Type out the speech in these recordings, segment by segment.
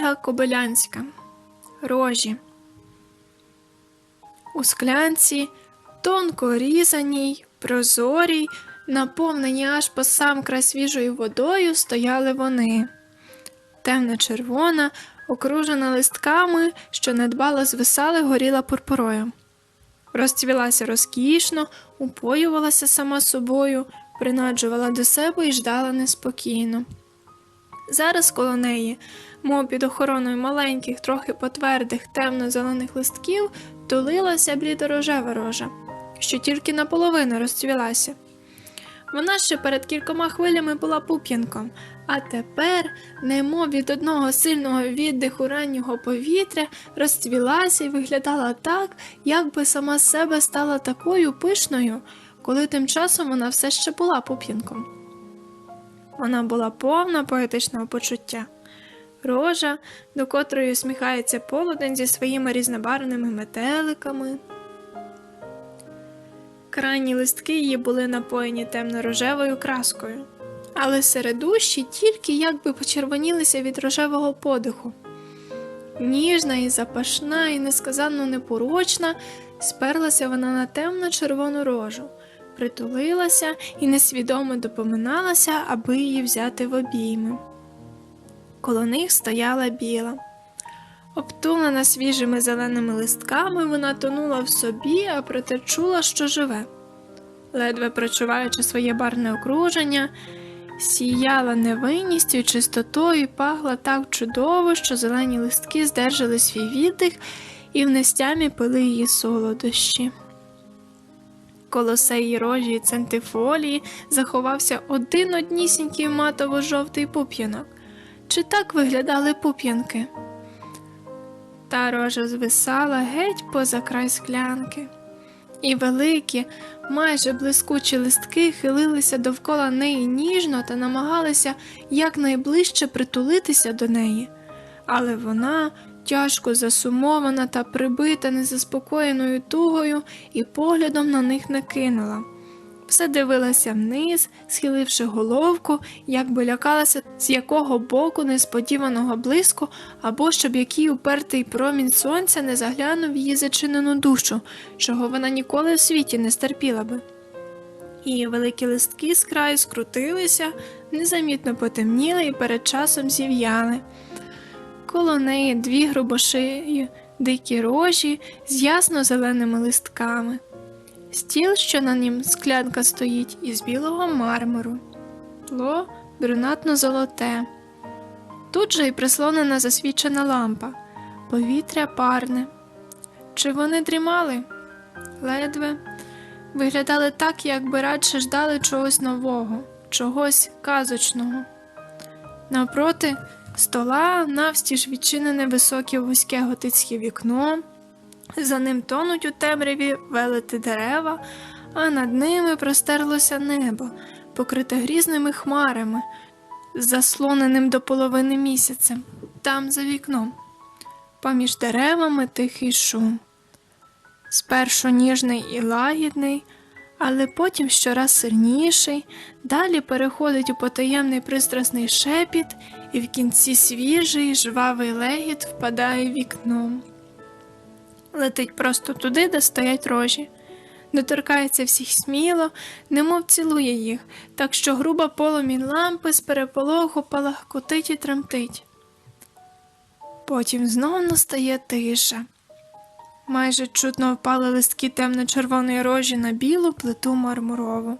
Ольга Кобилянська. Рожі. У склянці, тонко різаній, прозорій, наповнені аж по сам край свіжою водою, стояли вони. Темно-червона, окружена листками, що недбало звисали, горіла пурпурою. Розцвілася розкішно, упоювалася сама собою, принаджувала до себе і ждала неспокійно. Зараз коло неї, мов під охороною маленьких, трохи потвердих темно-зелених листків, тулилася блідорожева рожа, що тільки наполовину розцвілася. Вона ще перед кількома хвилями була пуп'янком, а тепер, немов від одного сильного віддиху раннього повітря, розцвілася і виглядала так, як би сама себе стала такою пишною, коли тим часом вона все ще була пуп'янком. Вона була повна поетичного почуття. Рожа, до котрої усміхається полудень зі своїми різнобарвними метеликами. Крайні листки її були напоєні темно-рожевою краскою, але середущі тільки якби почервонілися від рожевого подиху. Ніжна і запашна, і несказанно непорочна, сперлася вона на темно-червону рожу, притулилася і несвідомо допоминалася, аби її взяти в обійми. Коло них стояла біла. Обтулена свіжими зеленими листками, вона тонула в собі, а проте чула, що живе. Ледве прочуваючи своє барне окруження, сіяла невинністю і чистотою і пахла так чудово, що зелені листки здержали свій віддих і в нестямі пили її солодощі. Коло сеї рожі центифолії заховався один однісінький матово-жовтий пуп'янок. Чи так виглядали пуп'янки? Та рожа звисала геть поза край склянки, і великі, майже блискучі листки хилилися довкола неї ніжно та намагалися якнайближче притулитися до неї, але вона, тяжко засумована та прибита незаспокоєною тугою, і поглядом на них не кинула. Все дивилася вниз, схиливши головку, якби лякалася з якого боку несподіваного блиску, або щоб який упертий промінь сонця не заглянув її зачинену душу, чого вона ніколи в світі не стерпіла би. Її великі листки з краю скрутилися, незамітно потемніли і перед часом зів'яли. Коло неї дві грубошиї, дикі рожі з ясно-зеленими листками стіл, що на нім склянка стоїть, із білого мармуру, тло брюнатно золоте. Тут же й прислонена засвічена лампа, повітря парне. Чи вони дрімали? Ледве виглядали так, якби радше ждали чогось нового, чогось казочного. Навпроти стола навстіж відчинене високе вузьке готицьке вікно. За ним тонуть у темряві велети дерева, а над ними простерлося небо, покрите грізними хмарами, заслоненим до половини місяцем, там за вікном. Поміж деревами тихий шум. Спершу ніжний і лагідний, але потім щораз сильніший, далі переходить у потаємний пристрасний шепіт, і в кінці свіжий, жвавий легіт впадає в вікно летить просто туди, де стоять рожі, доторкається всіх сміло, немов цілує їх, так що груба полумінь лампи з переполоху палахкотить і тремтить. Потім знов настає тиша. Майже чутно впали листки темно-червоної рожі на білу плиту мармурову.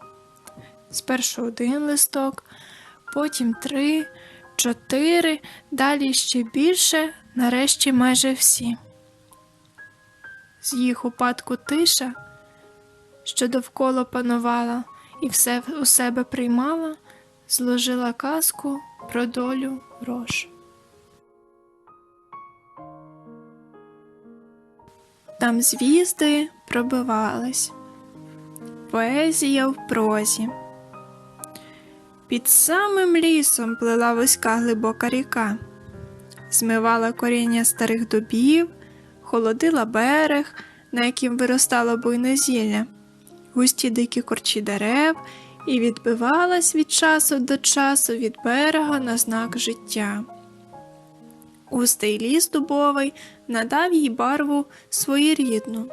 Спершу один листок, потім три, чотири, далі ще більше, нарешті майже всі з їх упадку тиша, що довкола панувала і все у себе приймала, зложила казку про долю рож. Там звізди пробивались, поезія в прозі. Під самим лісом плила вузька глибока ріка, змивала коріння старих дубів холодила берег, на яким виростало буйне зілля, густі дикі корчі дерев і відбивалась від часу до часу від берега на знак життя. Густий ліс дубовий надав їй барву своєрідну.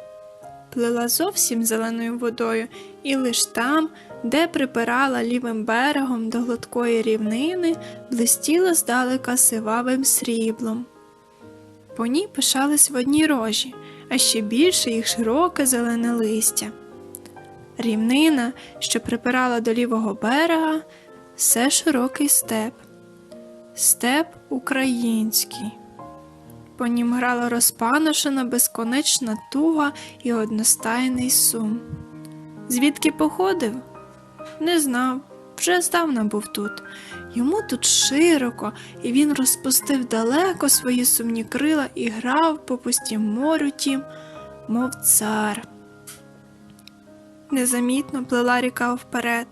Плила зовсім зеленою водою, і лиш там, де припирала лівим берегом до гладкої рівнини, блистіла здалека сивавим сріблом. По ній пишались водні рожі, а ще більше їх широке зелене листя. Рівнина, що припирала до лівого берега, все широкий степ. Степ український. По нім грала розпаношена безконечна туга і одностайний сум. Звідки походив? Не знав, вже здавна був тут. Йому тут широко, і він розпустив далеко свої сумні крила і грав по пустім морю тім, мов цар. Незамітно плила ріка вперед.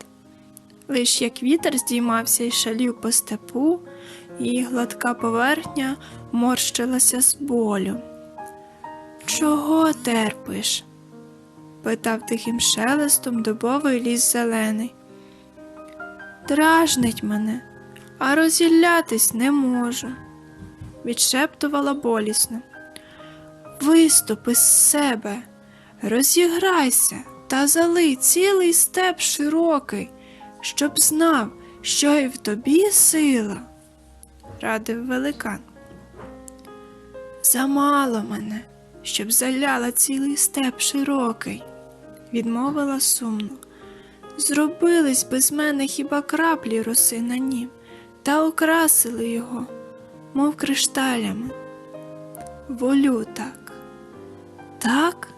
Лиш як вітер здіймався і шалів по степу, її гладка поверхня морщилася з болю. Чого терпиш? питав тихим шелестом дубовий ліс зелений. Дражнить мене, а розіллятись не можу, відшептувала болісно. Виступи з себе, розіграйся та залий цілий степ широкий, щоб знав, що і в тобі сила, радив великан. Замало мене, щоб заляла цілий степ широкий, відмовила сумно. Зробились без мене хіба краплі роси на нім, та окрасили його, мов кришталями. Волю так. Так,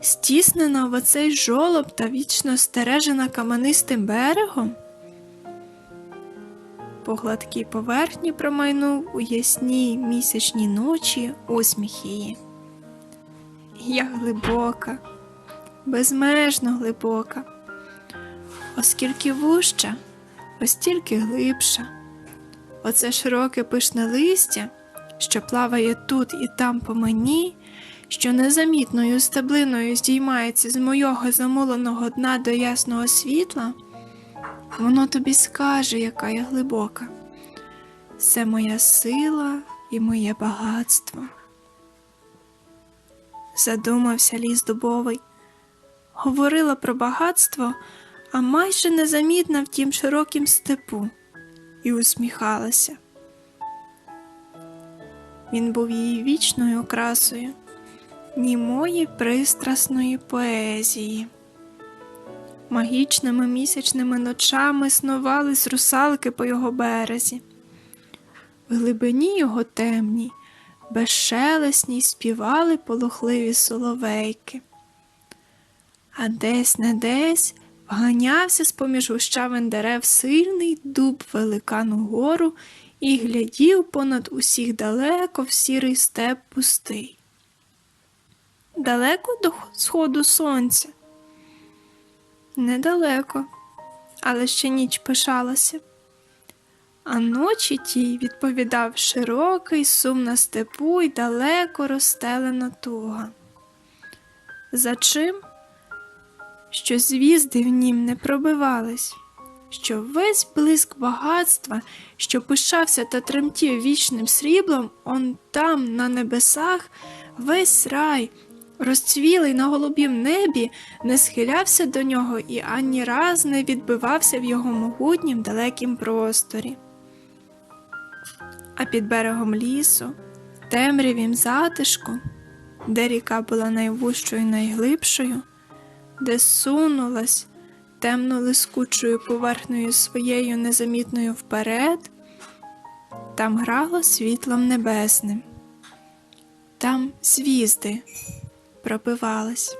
стіснена в оцей жолоб та вічно стережена каменистим берегом. По гладкій поверхні промайнув у ясній місячній ночі усміх її. Я глибока, безмежно глибока, оскільки вужча, остільки глибша. Оце широке пишне листя, що плаває тут і там по мені, що незамітною стеблиною здіймається з мойого замуленого дна до ясного світла, воно тобі скаже, яка я глибока. Це моя сила і моє багатство. Задумався ліс дубовий. Говорила про багатство, а майже незамітна в тім широкім степу, і усміхалася. Він був її вічною окрасою, німої пристрасної поезії. Магічними місячними ночами снувались русалки по його березі. В глибині його темній, безшелесній співали полохливі соловейки. А десь не десь вганявся з поміж гущавин дерев сильний дуб великану гору і глядів понад усіх далеко в сірий степ пустий. Далеко до сходу сонця? Недалеко, але ще ніч пишалася. А ночі тій відповідав широкий сум на степу й далеко розстелена туга. За чим? Що звізди в нім не пробивались, що весь блиск багатства, що пишався та тремтів вічним сріблом, он там, на небесах, весь рай, розцвілий на голубім небі, не схилявся до нього і ані раз не відбивався в його могутнім далекім просторі. А під берегом лісу, темрявім затишку, де ріка була найвужчою і найглибшою, де сунулась темно лискучою поверхнею своєю незамітною вперед, там грало світлом небесним, там звізди пробивались.